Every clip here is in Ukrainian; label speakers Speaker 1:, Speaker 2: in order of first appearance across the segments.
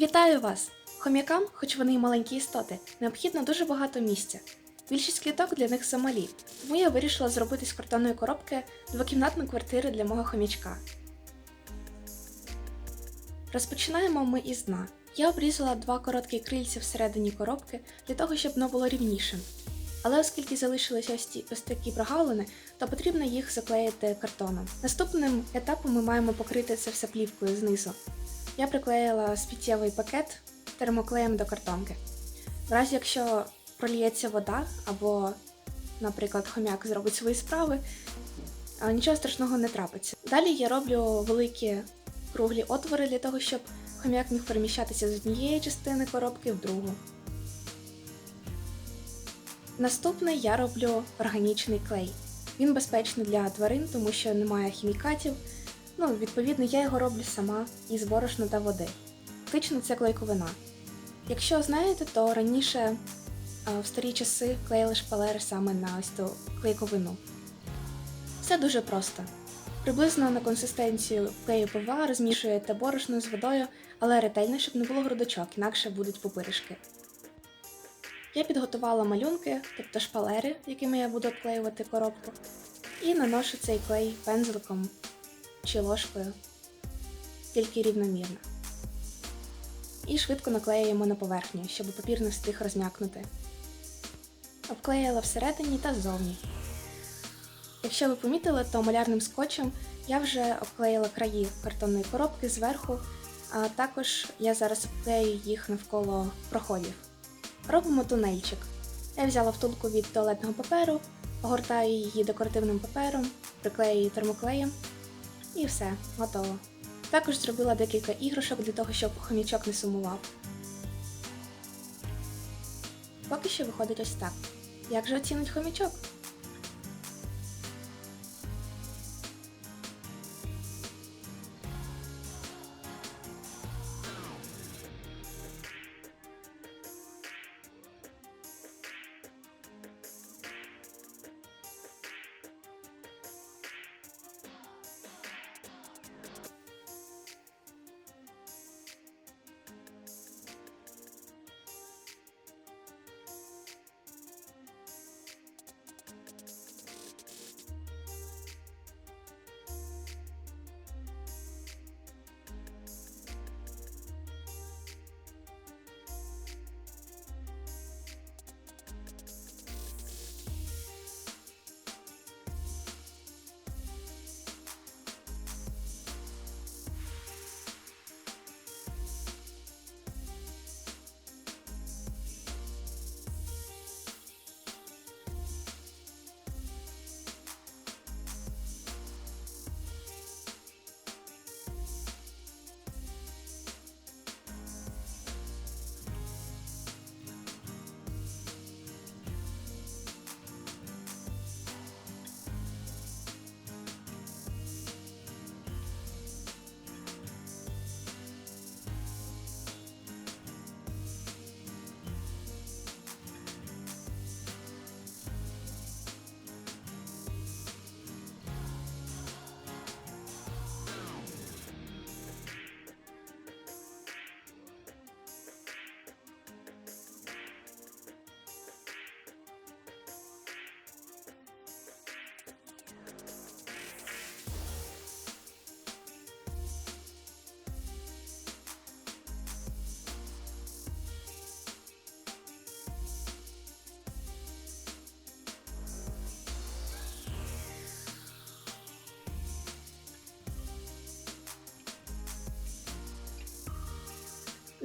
Speaker 1: Вітаю вас! Хом'якам, хоч вони й маленькі істоти, необхідно дуже багато місця. Більшість кліток для них замалі, тому я вирішила зробити з картонної коробки двокімнатну квартиру для мого хомячка. Розпочинаємо ми із дна. Я обрізала два короткі крильця всередині коробки для того, щоб воно було рівнішим. Але оскільки залишилися ось, ті, ось такі прогалини, то потрібно їх заклеїти картоном. Наступним етапом ми маємо покрити це все плівкою знизу. Я приклеїла спіттєвий пакет термоклеєм до картонки. В разі, якщо проліється вода, або, наприклад, хомяк зробить свої справи, нічого страшного не трапиться. Далі я роблю великі круглі отвори для того, щоб хомяк міг переміщатися з однієї частини коробки в другу. Наступне я роблю органічний клей. Він безпечний для тварин, тому що немає хімікатів. Ну, відповідно, я його роблю сама із борошна та води. Фактично це клейковина. Якщо знаєте, то раніше в старі часи клеїли шпалери саме на ось ту клейковину. Все дуже просто. Приблизно на консистенцію клею ПВА розмішуєте борошно з водою, але ретельно, щоб не було грудочок, інакше будуть пупиришки. Я підготувала малюнки, тобто шпалери, якими я буду обклеювати коробку, і наношу цей клей пензликом чи ложкою, тільки рівномірно. І швидко наклеюємо на поверхню, щоб папір не встиг розм'якнути. Обклеїла всередині та ззовні. Якщо ви помітили, то малярним скотчем я вже обклеїла краї картонної коробки зверху, а також я зараз обклею їх навколо проходів. Робимо тунельчик. Я взяла втулку від туалетного паперу, огортаю її декоративним папером, приклею її термоклеєм і все, готово. Також зробила декілька іграшок для того, щоб хомячок не сумував. Поки що виходить ось так. Як же оцінить хомячок?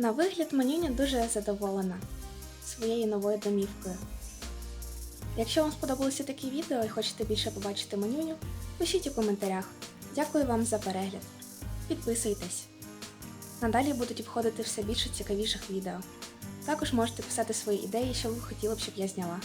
Speaker 1: На вигляд Манюня дуже задоволена своєю новою домівкою. Якщо вам сподобалося такі відео і хочете більше побачити Манюню, пишіть у коментарях. Дякую вам за перегляд. Підписуйтесь. Надалі будуть обходити все більше цікавіших відео. Також можете писати свої ідеї, що ви хотіли б, щоб я зняла.